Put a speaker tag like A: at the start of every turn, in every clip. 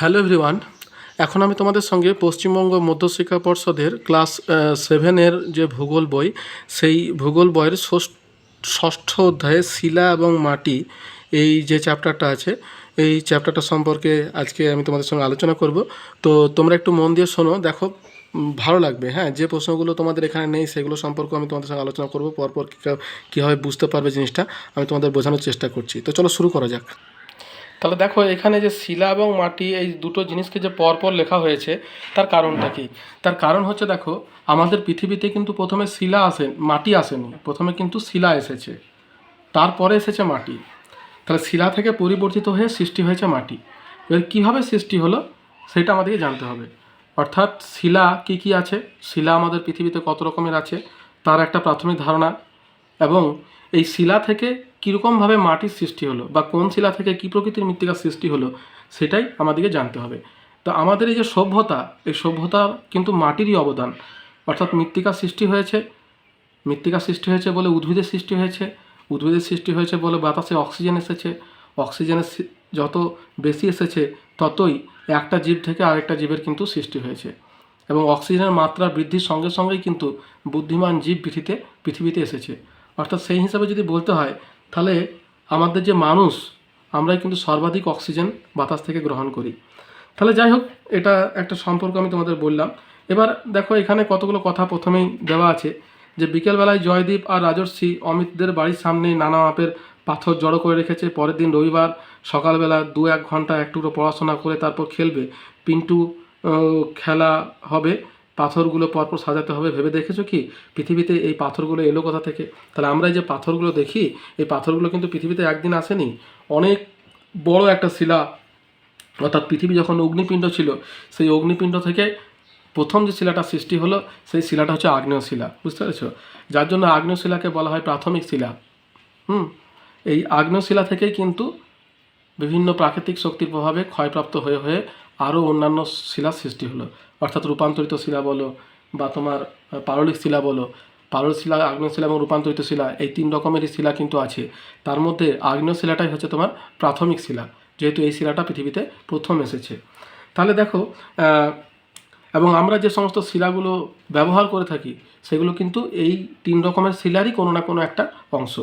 A: Hello everyone, এখন আমি তোমাদের সঙ্গে পশ্চিমবঙ্গ মধ্যশিক্ষা পর্ষদের ক্লাস সেভেনের যে ভূগোল বই, সেই ভূগোল বইয়ের ষষ্ঠ অধ্যায়ে শিলা এবং মাটি, এই যে চ্যাপ্টারটা আছে, এই চ্যাপ্টারটা সম্পর্কে আজকে আমি তোমাদের সঙ্গে আলোচনা করব। তো তোমরা একটু মন দিয়ে শোনো, দেখো ভালো লাগবে হ্যাঁ যে প্রশ্নগুলো তোমাদের এখানে নেই, সেগুলো সম্পর্কে আমি তোমাদের সঙ্গে আলোচনা করব, পরপর কীভাবে বুঝতে পারবে জিনিসটা, আমি তোমাদের বোঝানোর চেষ্টা করছি। তো চলো শুরু করা যাক। তাহলে দেখো এখানে যে শিলা এবং মাটি, এই দুটো জিনিসকে যে পরপর লেখা হয়েছে, তার কারণটা কি? তার কারণ হচ্ছে দেখো, আমাদের পৃথিবীতে কিন্তু প্রথমে শিলা আসে, মাটি আসেনি, প্রথমে কিন্তু শিলা এসেছে। তারপরে এসেছে মাটি। তাহলে শিলা থেকে পরিবর্তিত হয়ে সৃষ্টি হয়েছে মাটি। এবার কীভাবে সৃষ্টি হলো, সেটা আমাদেরকে জানতে হবে। অর্থাৎ শিলা কি কি আছে? শিলা আমাদের পৃথিবীতে কত রকমের আছে? তার একটা প্রাথমিক ধারণা। এবং এই শিলা থেকে কীরকমভাবে মাটির সৃষ্টি হলো বা কোন শিলা থেকে কী প্রকৃতির মৃত্তিকার সৃষ্টি হলো সেটাই আমাদেরকে জানতে হবে। তো আমাদের এই যে সভ্যতা, এই সভ্যতা কিন্তু মাটিরই অবদান। অর্থাৎ মৃত্তিকার সৃষ্টি হয়েছে, মৃত্তিকার সৃষ্টি হয়েছে বলে উদ্ভিদের সৃষ্টি হয়েছে, উদ্ভিদের সৃষ্টি হয়েছে বলে বাতাসে অক্সিজেন এসেছে, অক্সিজেনের যত বেশি এসেছে ততই একটা জীব থেকে আরেকটা জীবের কিন্তু সৃষ্টি হয়েছে। এবং অক্সিজেনের মাত্রা বৃদ্ধির সঙ্গে সঙ্গেই কিন্তু বুদ্ধিমান জীব পৃথিবীতে পৃথিবীতে এসেছে। অর্থাৎ সেই হিসাবে যদি বলতে হয়, তাহলে আমাদের যে মানুষ, আমরাই কিন্তু সর্বাধিক অক্সিজেন বাতাস থেকে গ্রহণ করি। তাহলে যাই হোক, এটা একটা সম্পর্ক আমি তোমাদের বললাম। এবার দেখো, এখানে কতগুলো কথা প্রথমেই দেওয়া আছে যে বিকেলবেলায় জয়দীপ আর রাজর্ষি অমিতদের বাড়ির সামনে নানা মাপের পাথর জড়ো করে রেখেছে। পরের দিন রবিবার সকালবেলা দু এক ঘণ্টা একটু পড়াশোনা করে তারপর খেলবে। পিন্টু খেলা হবে। পাথরগুলো পরপর সাজাতে হবে। ভেবে দেখেছ কি? পৃথিবীতে এই পাথরগুলো এলো কোথা থেকে? তাহলে আমরা যে পাথরগুলো দেখি, এই পাথরগুলো কিন্তু পৃথিবীতে একদিন আসেনি। অনেক বড় একটা শিলা, অর্থাৎ পৃথিবী যখন অগ্নিপিণ্ড ছিল, সেই অগ্নিপিণ্ড থেকে প্রথম যে শিলাটা সৃষ্টি হলো, সেই শিলাটা হচ্ছে আগ্নেয় শিলা। বুঝতে পেরেছ? যার জন্য আগ্নেয় শিলাকে বলা হয় প্রাথমিক শিলা। হুম? এই আগ্নেয় শিলা থেকেই কিন্তু বিভিন্ন প্রাকৃতিক শক্তির প্রভাবে ক্ষয়প্রাপ্ত হয়ে হয়ে আরও অন্যান্য শিলার সৃষ্টি হলো। অর্থাৎ রূপান্তরিত শিলা বলো বা তোমার পারলিক শিলা বলো, পারলিক শিলা, আগ্নেয় শিলা এবং রূপান্তরিত শিলা, এই তিন রকমেরই শিলা কিন্তু আছে। তার মধ্যে আগ্নেয় শিলাটাই হচ্ছে তোমার প্রাথমিক শিলা, যেহেতু এই শিলাটা পৃথিবীতে প্রথম এসেছে। তাহলে দেখো এবং আমরা যে সমস্ত শিলাগুলো ব্যবহার করে থাকি, সেগুলো কিন্তু এই তিন রকমের শিলারই কোনো না কোনো একটা অংশ।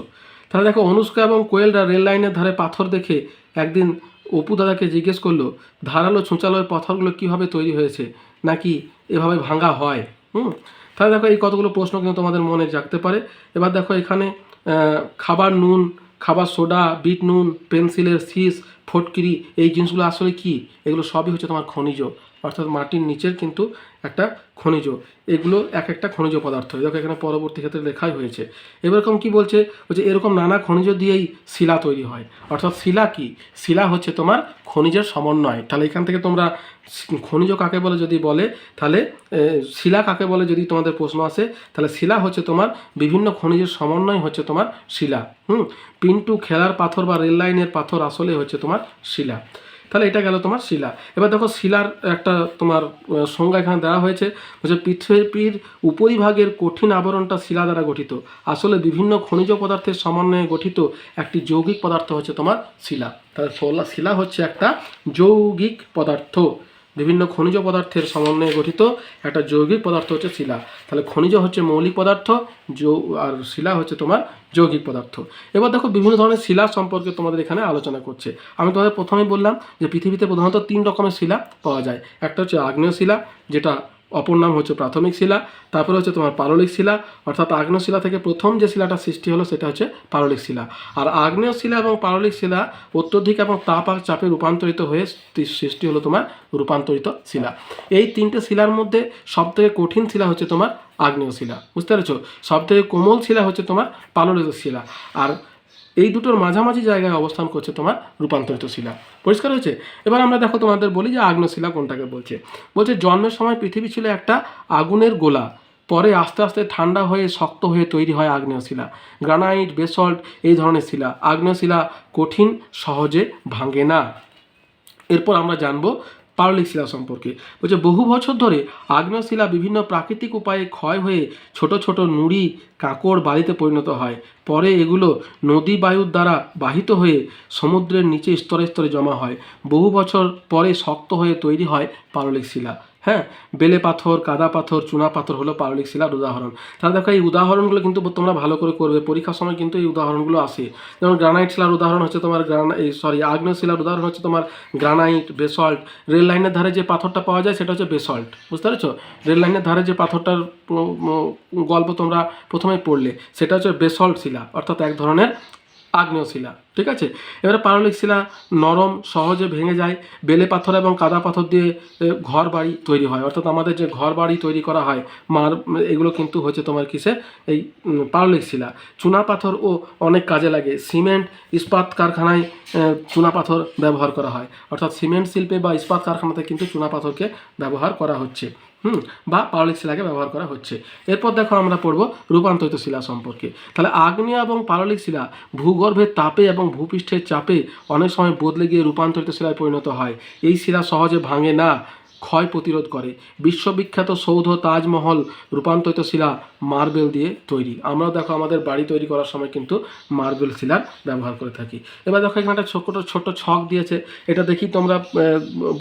A: তাহলে দেখো, অনুষ্কা এবং কোয়েলরা রেল লাইনের ধারে পাথর দেখে একদিন অপু দাদাকে জিজ্ঞেস করল, ধারালো ছুঁচালো পাথরগুলো কীভাবে তৈরি হয়েছে? নাকি এভাবে ভাঙা হয়? হুম? তাহলে দেখো এই কতগুলো প্রশ্ন কিন্তু তোমাদের মনে জাগতে পারে। এবার দেখো এখানে খাবার নুন, খাবার সোডা, বিট নুন, পেন্সিলের শীষ, ফটকিরি, এই জিনিসগুলো আসলে কি? এগুলো সবই হচ্ছে তোমার খনিজ। অর্থাৎ মাটির নিচের কিন্তু একটা খনিজ, এগুলো এক একটা খনিজ পদার্থ। দেখো এখানে পরবর্তী ক্ষেত্রে লেখাই হয়েছে। এরকম কি বলছে? যে এরকম নানা খনিজ দিয়েই শিলা তৈরি হয়। অর্থাৎ শিলা কি? শিলা হচ্ছে তোমার খনিজের সমন্বয়। তাহলে এখান থেকে তোমরা খনিজ কাকে বলে যদি বলে, তাহলে শিলা কাকে বলে যদি তোমাদের প্রশ্ন আসে, তাহলে শিলা হচ্ছে তোমার বিভিন্ন খনিজের সমন্বয় হচ্ছে তোমার শিলা। হুম? পিন্টু খেলার পাথর বা রেল লাইনের পাথর আসলে হচ্ছে তোমার শিলা। তাহলে এটা গেল তোমার শিলা। এবার দেখো শিলার একটা তোমার সংজ্ঞা এখানে দেওয়া হয়েছে হচ্ছে পৃথিবীর উপরিভাগের কঠিন আবরণটা শিলা দ্বারা গঠিত। আসলে বিভিন্ন খনিজ পদার্থের সমন্বয়ে গঠিত একটি যৌগিক পদার্থ হচ্ছে তোমার শিলা। তাহলে শিলা হচ্ছে একটা যৌগিক পদার্থ। বিভিন্ন খনিজ পদার্থের সমন্বয়ে গঠিত একটা যৌগিক পদার্থ হচ্ছে শিলা। তাহলে খনিজ হচ্ছে মৌলিক পদার্থ আর শিলা হচ্ছে তোমার যৌগিক পদার্থ। এবার দেখো বিভিন্ন ধরনের শিলা সম্পর্কে তোমাদের এখানে আলোচনা করছে। আমি তোমাদের প্রথমেই বললাম যে পৃথিবীতে প্রধানত তিন রকমের শিলা পাওয়া যায়। একটা হচ্ছে আগ্নেয় শিলা, যেটা অপর নাম হচ্ছে প্রাথমিক শিলা, তারপরে হচ্ছে তোমার পারলিক শিলা, অর্থাৎ আগ্নেয় শিলা থেকে প্রথম যে শিলাটা সৃষ্টি হলো সেটা হচ্ছে পারলিক শিলা। আর আগ্নেয় শিলা এবং পারলিক শিলা অত্যধিক এবং তাপ আর চাপে রূপান্তরিত হয়ে সৃষ্টি হলো তোমার রূপান্তরিত শিলা। এই তিনটে শিলার মধ্যে সবথেকে কঠিন শিলা হচ্ছে তোমার আগ্নেয় শিলা। বুঝতে পেরেছ? সবথেকে কোমল শিলা হচ্ছে তোমার পাললিক শিলা। আর এই দুটোর মাঝামাঝি জায়গায় অবস্থান করছে তোমার রূপান্তরিত শিলা। পরিষ্কার হয়েছে? এবার আমরা দেখো তোমাদের বলি যে আগ্নেয় শিলা কোনটাকে বলছে। বলছে, জন্মের সময় পৃথিবী ছিল একটা আগুনের গোলা। পরে আস্তে আস্তে ঠান্ডা হয়ে, শক্ত হয়ে তৈরি হয় আগ্নেয় শিলা। গ্রানাইট, বেসল্ট, এই ধরনের শিলা। আগ্নেয় শিলা কঠিন, সহজে ভাঙে না। এরপর আমরা জানব পারলিক শিলা সম্পর্কে। বলছে, বহু বছর ধরে আগ্নেয় শিলা বিভিন্ন প্রাকৃতিক উপায়ে ক্ষয় হয়ে ছোট ছোট নুড়ি, কাঁকড় বালিতে পরিণত হয়। পরে এগুলো নদী বায়ুর দ্বারা বাহিত হয়ে সমুদ্রের নিচে স্তরে স্তরে জমা হয়। বহু বছর পরে শক্ত হয়ে তৈরি হয় পারলিক শিলা। হ্যাঁ বেলে পাথর, কাদা পাথর, চুনা পাথর হলো পারলিক শিলার উদাহরণ। তাহলে দেখো, এই উদাহরণগুলো কিন্তু তোমরা ভালো করে করবে। পরীক্ষার সময় কিন্তু এই উদাহরণগুলো আসে। যেমন গ্রানাইট শিলার উদাহরণ হচ্ছে তোমার গ্রানা এই সরি আগ্নেয় শিলার উদাহরণ হচ্ছে তোমার গ্রানাইট, বেসল্ট। রেল লাইনের ধারে যে পাথরটা পাওয়া যায় সেটা হচ্ছে বেসল্ট। বুঝতে পেরেছ? রেল লাইনের ধারে যে পাথরটার গল্প তোমরা প্রথমেই পড়লে, সেটা হচ্ছে বেসল্ট শিলা। অর্থাৎ এক ধরনের আগ্নেয় শিলা ঠিক আছে? এবারে পারলিক শিলা নরম সহজে ভেঙে যায় বেলে পাথর এবং কাদা পাথর দিয়ে ঘর বাড়ি তৈরি হয়। অর্থাৎ আমাদের যে ঘর বাড়ি তৈরি করা হয় মার এগুলো কিন্তু হচ্ছে তোমার কিসে? এই উম, পারলিক শিলা। চুনা পাথর ও অনেক কাজে লাগে। সিমেন্ট ইস্পাত কারখানায় চুনা পাথর ব্যবহার করা হয়। অর্থাৎ সিমেন্ট শিল্পে বা ইস্পাত কারখানাতে কিন্তু চুনা পাথরকে ব্যবহার করা হচ্ছে। হুম, বা পাললিক শিলাকে ব্যবহার করা হচ্ছে। এরপর দেখো আমরা পড়ব রূপান্তরিত শিলা সম্পর্কে। তাহলে আগ্নেয় এবং পাললিক শিলা ভূগর্ভের তাপে এবং ভূপৃষ্ঠের চাপে অনেক সময় বদলে গিয়ে রূপান্তরিত শিলায় পরিণত হয়। এই শিলা সহজে ভাঙে না। ক্ষয় প্রতিরোধ করে। বিশ্ববিখ্যাত সৌধ তাজমহল রূপান্তরিত শিলা মার্বেল দিয়ে তৈরি। আমরা দেখো আমাদের বাড়ি তৈরি করার সময় কিন্তু মার্বেল শিলার ব্যবহার করে থাকি। এবার দেখো এখানে একটা ছোট ছোট ছক দিয়েছে। এটা দেখি তোমরা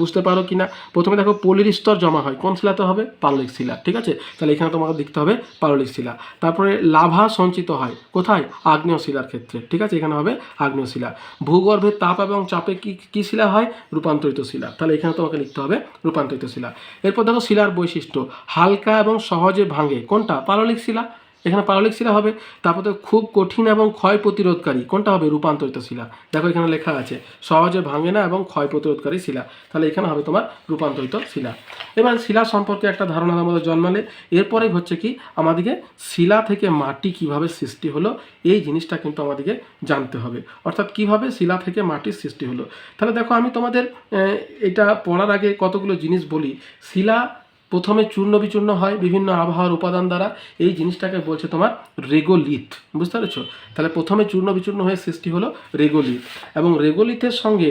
A: বুঝতে পারো কি না প্রথমে দেখো পলির স্তর জমা হয়। কোন শিলাতে হবে? পাললিক শিলা, ঠিক আছে? তাহলে এখানে তোমাকে দেখতে হবে পাললিক শিলা। তারপরে লাভা সঞ্চিত হয়। কোথায়? আগ্নেয় শিলার ক্ষেত্রে, ঠিক আছে? এখানে হবে আগ্নেয় শিলা। ভূগর্ভের তাপ এবং চাপে কি, কী শিলা হয়? রূপান্তরিত শিলা। তাহলে এখানে তোমাকে লিখতে হবে রূপান্তরিত শিলা এরপর দেখো শিলার বৈশিষ্ট্য হালকা এবং সহজে ভাঙে। কোনটা? পাললিক শিলা। এখানে পারলিক শিলা হবে, তারপর খুব কঠিন এবং ক্ষয় প্রতিরোধকারী। কোনটা হবে? রূপান্তরিত শিলা। দেখো এখানে লেখা আছে, সহজে ভাঙে না এবং ক্ষয় প্রতিরোধকারী শিলা। তাহলে এখানে হবে তোমার রূপান্তরিত শিলা। এবার শিলা সম্পর্কে একটা ধারণা আমাদের জন্মালে। এরপরে হচ্ছে কি, আমাদেরকে শিলা থেকে মাটি কীভাবে সৃষ্টি হলো, এই জিনিসটা কিন্তু আমাদেরকে জানতে হবে। অর্থাৎ কীভাবে শিলা থেকে মাটির সৃষ্টি হলো। তাহলে দেখো আমি তোমাদের এটা পড়ার আগে কতগুলো জিনিস বলি। শিলা প্রথমে চূর্ণ বিচূর্ণ হয়, বিভিন্ন আবহাওয়ার উপাদান দ্বারা। এই জিনিসটাকে বলছে তোমার রেগোলিথ বুঝতে পেরেছ? তাহলে প্রথমে চূর্ণ বিচূর্ণ হয়ে সৃষ্টি হলো রেগোলিথ এবং রেগোলিথের সঙ্গে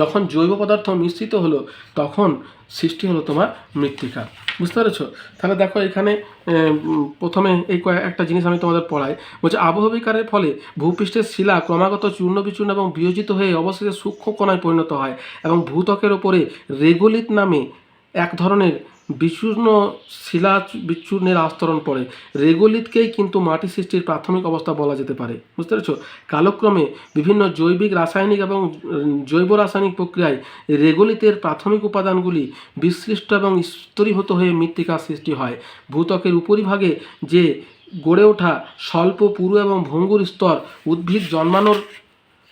A: যখন জৈব পদার্থ মিশ্রিত হলো, তখন সৃষ্টি হলো তোমার মৃত্তিকা। বুঝতে পেরেছ? তাহলে দেখো এখানে প্রথমে এই একটা জিনিস আমি তোমাদের পড়াই। বলছে, আবহবিকারের ফলে ভূপৃষ্ঠের শিলা ক্রমাগত চূর্ণ বিচূর্ণ এবং বিয়োজিত হয়ে অবশেষে সূক্ষ্ম কণায় পরিণত হয় এবং ভূত্বকের ওপরে রেগোলিত নামে এক ধরনের বিচূর্ণ শিলা বিচূর্ণের আস্তরণ পড়ে। রেগোলিতকেই কিন্তু মাটি সৃষ্টির প্রাথমিক অবস্থা বলা যেতে পারে। বুঝতে পেরেছ? কালক্রমে বিভিন্ন জৈবিক, রাসায়নিক এবং জৈব রাসায়নিক প্রক্রিয়ায় রেগোলিতের প্রাথমিক উপাদানগুলি বিশ্লিষ্ট এবং স্তরীভূত হয়ে মৃত্তিকার সৃষ্টি হয়। ভূত্বকের উপরিভাগে যে গড়ে ওঠা স্বল্প, পুরু এবং ভঙ্গুর স্তর উদ্ভিদ জন্মানোর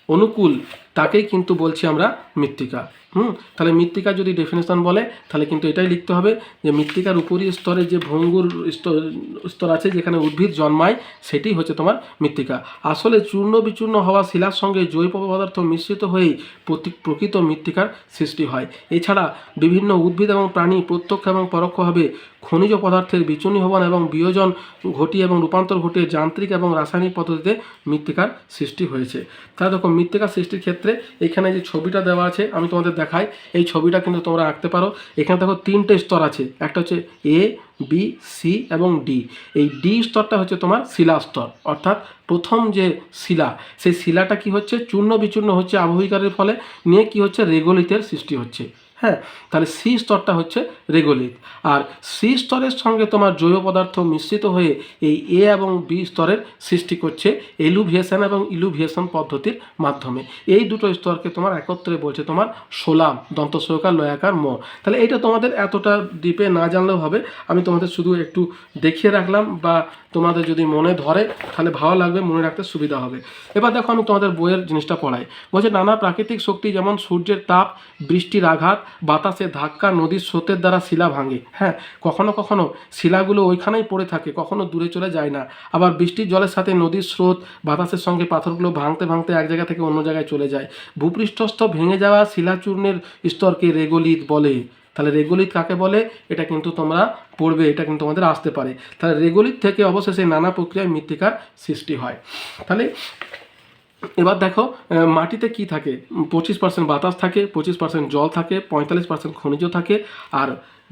A: অনুকূল তাকেই কিন্তু বলছি আমরা মৃত্তিকা। হুম? তাহলে মৃত্তিকা যদি ডেফিনেশন বলে, তাহলে কিন্তু এটাই লিখতে হবে যে মৃত্তিকার উপরি স্তরে যে ভঙ্গুর স্তর আছে যেখানে উদ্ভিদ জন্মায় সেটি হচ্ছে তোমার মৃত্তিকা। আসলে চূর্ণ বিচূর্ণ হওয়া শিলার সঙ্গে জৈব পদার্থ মিশ্রিত হয়েই প্রকৃত মৃত্তিকার সৃষ্টি হয়। এছাড়া বিভিন্ন উদ্ভিদ এবং প্রাণী প্রত্যক্ষ এবং পরোক্ষভাবে খনিজ পদার্থের বিচূর্ণীভবন এবং বিয়োজন ঘটিয়ে এবং রূপান্তর ঘটিয়ে যান্ত্রিক এবং রাসায়নিক পদ্ধতিতে মৃত্তিকার সৃষ্টি হয়েছে। তাহলে দেখো, মৃত্তিকার সৃষ্টির ক্ষেত্রে এখানে যে ছবিটা দেওয়া আছে, আমি তোমাদের দেখাই। এই ছবিটা কিন্তু তোমরা আঁকতে পারো। এখানে দেখো তিনটে স্তর আছে। একটা হচ্ছে এ বি সি এবং ডি এই ডি স্তরটা হচ্ছে তোমার শিলা স্তর। অর্থাৎ প্রথম যে শিলা, সেই শিলাটা কি হচ্ছে? চূর্ণ বিচূর্ণ হচ্ছে আবহিকারের ফলে। নিয়ে কি হচ্ছে? রেগোলিতের সৃষ্টি হচ্ছে। হ্যাঁ তাহলে সি স্তরটা হচ্ছে রেগোলিত আর সি স্তরের সঙ্গে তোমার জৈব পদার্থ মিশ্রিত হয়ে এই এ এবং বি স্তরের সৃষ্টি করছে এলুভিয়েশন এবং ইলুভিয়েশন পদ্ধতির মাধ্যমে। এই দুটো স্তরকে তোমার একত্রে বলছে তোমার সোলাম দন্তস্বকার লয়াকার ম তাহলে এইটা তোমাদের এতটা ডিপে না জানলেও হবে। আমি তোমাদের শুধু একটু দেখিয়ে রাখলাম বা তোমাদের যদি মনে ধরে, তাহলে ভালো লাগবে, মনে রাখতে সুবিধা হবে। এবার দেখো আমি তোমাদের বইয়ের জিনিসটা পড়াই। বলছে, নানা প্রাকৃতিক শক্তি যেমন সূর্যের তাপ, বৃষ্টির আঘাত বাতাসে ধাক্কা নদীর স্রোতের দ্বারা শিলা ভাঙে। হ্যাঁ কখনো কখনো শিলাগুলো ওইখানেই পড়ে থাকে, কখনো দূরে চলে যায় না। আবার বৃষ্টির জলের সাথে নদীর স্রোত, বাতাসের সঙ্গে পাথরগুলো ভাঙতে ভাঙতে এক জায়গা থেকে অন্য জায়গায় চলে যায়। ভূপৃষ্ঠস্থ ভেঙে যাওয়া শিলাচূর্ণের স্তরকে রেগোলিত বলে। তাহলে রেগোলিত কাকে বলে? এটা কিন্তু তোমরা পড়বে, এটা কিন্তু তোমাদের আসতে পারে। তাহলে রেগোলিত থেকে অবশেষে নানা প্রক্রিয়ায় মৃত্তিকার সৃষ্টি হয়। তাহলে এবার দেখো মাটিতে কি থাকে? পঁচিশ পার্সেন্ট বাতাস থাকে, পঁচিশ পার্সেন্ট জল থাকে, পঁয়তাল্লিশ পার্সেন্ট খনিজ থাকে, আর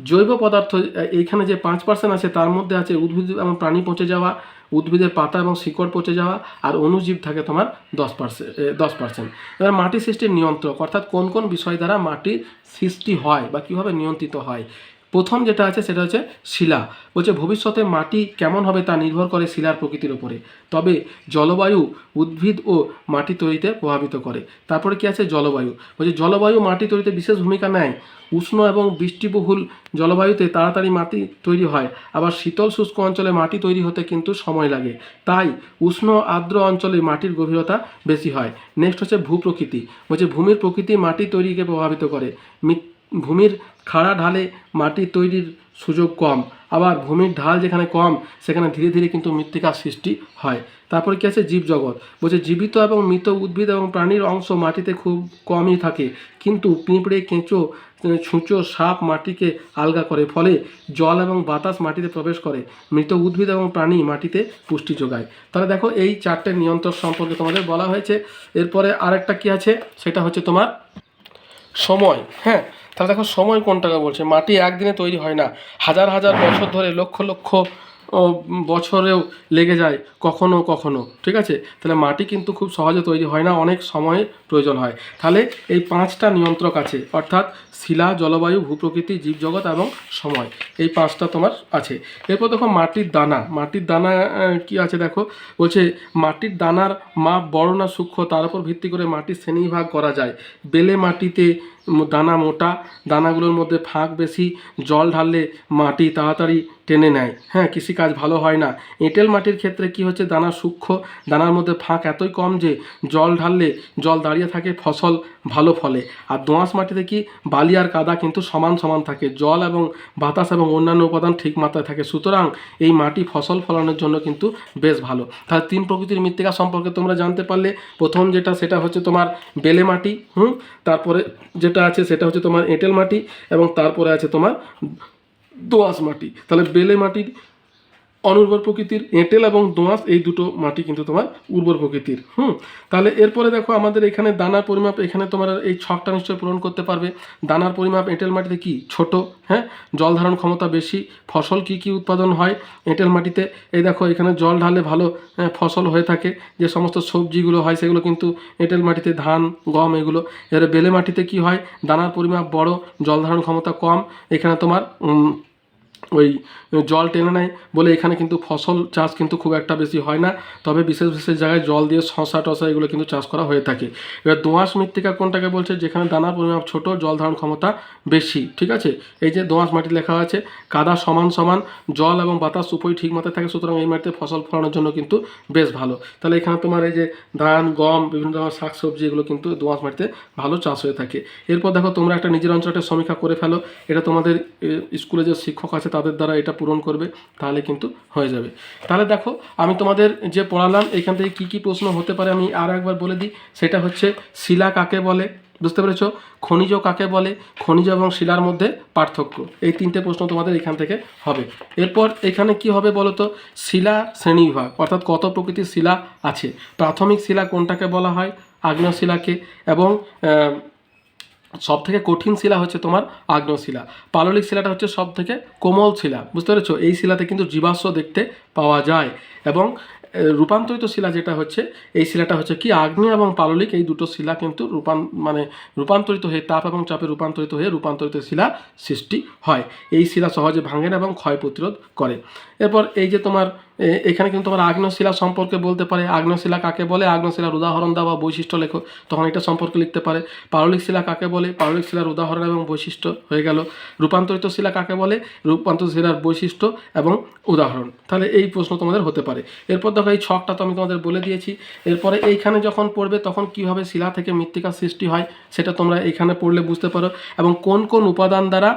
A: জৈব পদার্থ এইখানে যে পাঁচ পার্সেন্ট আছে, তার মধ্যে আছে উদ্ভিদ এবং প্রাণী পচে যাওয়া, উদ্ভিদের পাতা এবং শিকড় পচে যাওয়া, আর অণুজীব থাকে তোমার দশ পার্সেন্ট দশ পার্সেন্ট এবার মাটি সৃষ্টির নিয়ন্ত্রক, অর্থাৎ কোন কোন বিষয় দ্বারা মাটির সৃষ্টি হয় বা কীভাবে নিয়ন্ত্রিত হয়? প্রথম যেটা আছে সেটা হচ্ছে শিলা। বলছে, ভবিষ্যতে মাটি কেমন হবে তা নির্ভর করে শিলার প্রকৃতির উপরে। তবে জলবায়ু উদ্ভিদ ও মাটি তৈরিতে প্রভাবিত করে। তারপরে কি আছে? জলবায়ু। বলছে, জলবায়ু মাটি তৈরিতে বিশেষ ভূমিকা নেয়। উষ্ণ এবং বৃষ্টিবহুল জলবায়ুতে তাড়াতাড়ি মাটি তৈরি হয়। আবার শীতল শুষ্ক অঞ্চলে মাটি তৈরি হতে কিন্তু সময় লাগে। তাই উষ্ণ আর্দ্র অঞ্চলে মাটির গভীরতা বেশি হয়। নেক্সট হচ্ছে ভূপ্রকৃতি। বলছে, ভূমির প্রকৃতি মাটি তৈরিকে প্রভাবিত করে। ভূমির খাড়া ঢালে মাটি তৈরির সুযোগ কম। আবার ভূমির ঢাল যেখানে কম, সেখানে ধীরে ধীরে কিন্তু মৃত্তিকার সৃষ্টি হয়। তারপরে কী আছে? জীবজগৎ। বলছে জীবিত এবং মৃত উদ্ভিদ এবং প্রাণীর অংশ মাটিতে খুব কমই থাকে। কিন্তু পিঁপড়ে, কেঁচো, ছুঁচো সাপ মাটিকে আলগা করে। ফলে জল এবং বাতাস মাটিতে প্রবেশ করে। মৃত উদ্ভিদ এবং প্রাণী মাটিতে পুষ্টি যোগায়। তাহলে দেখো এই চারটে নিয়ন্ত্রক সম্পর্কে তোমাদের বলা হয়েছে। এরপরে আরেকটা কি আছে? সেটা হচ্ছে তোমার সময়। হ্যাঁ তাহলে দেখো সময় কোনটাকে বলছে? মাটি একদিনে তৈরি হয় না। হাজার হাজার বছর ধরে লক্ষ লক্ষ বছরেও লেগে যায়, কখনো কখনো, ঠিক আছে? তাহলে মাটি কিন্তু খুব সহজে তৈরি হয় না, অনেক সময় প্রয়োজন হয়। তাহলে এই পাঁচটা নিয়ন্ত্রক আছে, অর্থাৎ শিলা, জলবায়ু, ভূপ্রকৃতি, জীবজগৎ এবং সময়। এই পাঁচটা তোমার আছে। এরপর দেখো মাটির দানা। মাটির দানা কি আছে দেখো? বলছে মাটির দানার মাপ বড় না সূক্ষ্ম, তার উপর ভিত্তি করে মাটির শ্রেণীভাগ করা যায়। বেলে মাটিতে দানা মোটা, দানাগুলোর মধ্যে ফাঁক বেশি, জল ঢাললে মাটি তাড়াতাড়ি টেনে নেয়। হ্যাঁ কৃষিকাজ ভালো হয় না। এঁটেল মাটির ক্ষেত্রে কি হচ্ছে, দানা সূক্ষ্ম, দানার মধ্যে ফাঁক এতই কম যে জল ঢাললে জল দাঁড়িয়ে থাকে ফসল ভালো ফলে। আর দোঁয়াশ মাটিতে কি, বালি আর কাদা কিন্তু সমান সমান থাকে। জল এবং বাতাস এবং অন্যান্য উপাদান ঠিক মাত্রায় থাকে। সুতরাং এই মাটি ফসল ফলানোর জন্য কিন্তু বেশ ভালো। তাহলে তিন প্রকৃতির মৃত্তিকা সম্পর্কে তোমরা জানতে পারলে। প্রথম যেটা, সেটা হচ্ছে তোমার বেলে মাটি, হুম? তারপরে যেটা আছে সেটা হচ্ছে তোমার এঁটেল মাটি এবং তারপরে আছে তোমার দোআঁশ মাটি। তাহলে বেলে মাটির অনুর্বর প্রকৃতির এঁটেল এবং দোঁয়াশ এই দুটো মাটি কিন্তু তোমার উর্বর প্রকৃতির। হুম তাহলে এরপরে দেখো আমাদের এখানে দানার পরিমাপ এখানে তোমার এই ছকটা নিশ্চয়ই পূরণ করতে পারবে। দানার পরিমাপ এঁটেল মাটিতে কি? ছোট হ্যাঁ? জল ধারণ ক্ষমতা বেশি। ফসল কি কি উৎপাদন হয় এঁটেল মাটিতে? এই দেখো এখানে জল ঢালে ভালো হ্যাঁ, ফসল হয়ে থাকে। যে সমস্ত সবজিগুলো হয় সেগুলো কিন্তু এঁটেল মাটিতে ধান গম এগুলো। এবারে বেলে মাটিতে কি হয়? দানার পরিমাপ বড় জল ধারণ ক্ষমতা কম। এখানে তোমার ওই জল টেনে নেয় বলে এখানে কিন্তু ফসল চাষ কিন্তু খুব একটা বেশি হয় না। তবে বিশেষ বিশেষ জায়গায় জল দিয়ে শশা টশা এগুলো কিন্তু চাষ করা হয়ে থাকে। এবার দোঁয়াশ মৃত্তিকা কোনটাকে বলছে? যেখানে দানার পরিমাপ ছোট, জল ধারণ ক্ষমতা বেশি, ঠিক আছে? এই যে দোঁয়াশ মাটি লেখা আছে, কাদা সমান সমান, জল এবং বাতাস উভয় ঠিক মতো থাকে, সুতরাং এই মাটিতে ফসল ফলানোর জন্য কিন্তু বেশ ভালো। তাহলে এখানে তোমার এই যে ধান, গম, বিভিন্ন ধরনের শাক সবজি এগুলো কিন্তু দোঁয়াশ মাটিতে ভালো চাষ হয়ে থাকে। এরপর দেখো তোমরা একটা নিজের অঞ্চলটা সমীক্ষা করে ফেলো। এটা তোমাদের স্কুলে যে শিক্ষক আছে তাদের দ্বারা এটা পূরণ করবে, তাহলে কিন্তু হয়ে যাবে। তাহলে দেখো, আমি তোমাদের যে পড়ালাম, এখান থেকে কী কী প্রশ্ন হতে পারে আমি আর একবার বলে দিই। সেটা হচ্ছে, শিলা কাকে বলে? বুঝতে পেরেছ? খনিজ কাকে বলে? খনিজ এবং শিলার মধ্যে পার্থক্য। এই তিনটে প্রশ্ন তোমাদের এখান থেকে হবে। এরপর এখানে কি হবে বলো তো শিলা শ্রেণীবিভাগ, অর্থাৎ কত প্রকৃতির শিলা আছে? প্রাথমিক শিলা কোনটাকে বলা হয়? আগ্নেয় শিলাকে। এবং সব থেকে কঠিন শিলা হচ্ছে তোমার আগ্নেয় শিলা। পাললিক শিলাটা হচ্ছে সব থেকে কোমল শিলা, বুঝতে পেরেছ? এই শিলাতে কিন্তু জীবাশ্ম দেখতে পাওয়া যায়। এবং রূপান্তরিত শিলা যেটা হচ্ছে, এই শিলাটা হচ্ছে কি? আগ্নেয় এবং পাললিক এই দুটো শিলা কিন্তু রূপান মানে রূপান্তরিত হয়ে, তাপ এবং চাপে রূপান্তরিত হয়ে রূপান্তরিত শিলা সৃষ্টি হয়। এই শিলা সহজে ভাঙে না এবং ক্ষয় প্রতিরোধ করে। এরপর এই যে তোমার এখানে কিন্তু তোমার আগ্নেয় শিলা সম্পর্কে বলতে পারে। আগ্নেয় শিলা কাকে বলে? আগ্নেয় শিলার উদাহরণ দাও বা বৈশিষ্ট্য লেখো। তখন এটা সম্পর্কে লিখতে পারে। পারলিক শিলা কাকে বলে? পারলিক শিলার উদাহরণ এবং বৈশিষ্ট্য হয়ে গেল। রূপান্তরিত শিলা কাকে বলে? রূপান্তরিত শিলার বৈশিষ্ট্য এবং উদাহরণ। তাহলে এই প্রশ্ন তোমাদের হতে পারে। এরপর দেখো, এই ছকটা তো আমি তোমাদের বলে দিয়েছি। এরপরে এইখানে যখন পড়বে, তখন কীভাবে শিলা থেকে মৃত্তিকা সৃষ্টি হয়, সেটা তোমরা এখানে পড়লে বুঝতে পারো। এবং কোন কোন উপাদান দ্বারা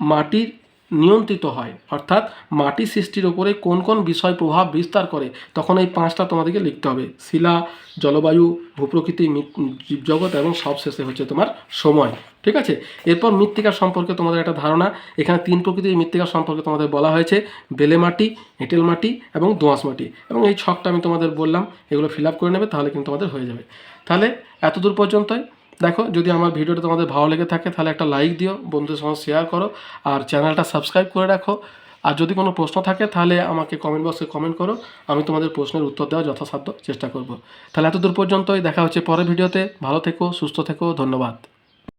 A: মাটির নিয়ন্ত্রিত হয়। অর্থাৎ মাটি সৃষ্টির ওপরে কোন কোন বিষয় প্রভাব বিস্তার করে, তখন এই পাঁচটা তোমাদেরকে লিখতে হবে। শিলা, জলবায়ু, ভূপ্রকৃতি জীবজগৎ এবং সবশেষে হচ্ছে তোমার সময়। ঠিক আছে? এরপর মৃত্তিকা সম্পর্কে তোমাদের একটা ধারণা। এখানে তিন প্রকৃতির মৃত্তিকা সম্পর্কে তোমাদের বলা হয়েছে। বেলে মাটি, এঁটেল মাটি এবং দোঁয়াশ মাটি। এবং এই ছকটা আমি তোমাদের বললাম, এগুলো ফিল আপ করে নেবে, তাহলে কিন্তু তোমাদের হয়ে যাবে। তাহলে এতদূর পর্যন্তই। দেখো, যদি আমার ভিডিওটা তোমাদের ভালো লেগে থাকে, তাহলে একটা লাইক দিও, বন্ধুদের সঙ্গে শেয়ার করো, আর চ্যানেলটা সাবস্ক্রাইব করে রাখো। আর যদি কোনো প্রশ্ন থাকে, তাহলে আমাকে কমেন্ট বক্সে কমেন্ট করো, আমি তোমাদের প্রশ্নের উত্তর দেওয়ার যথাসাধ্য চেষ্টা করব। তাহলে এতদূর পর্যন্তই, দেখা হচ্ছে পরের ভিডিওতে। ভালো থেকো, সুস্থ থেকো, ধন্যবাদ।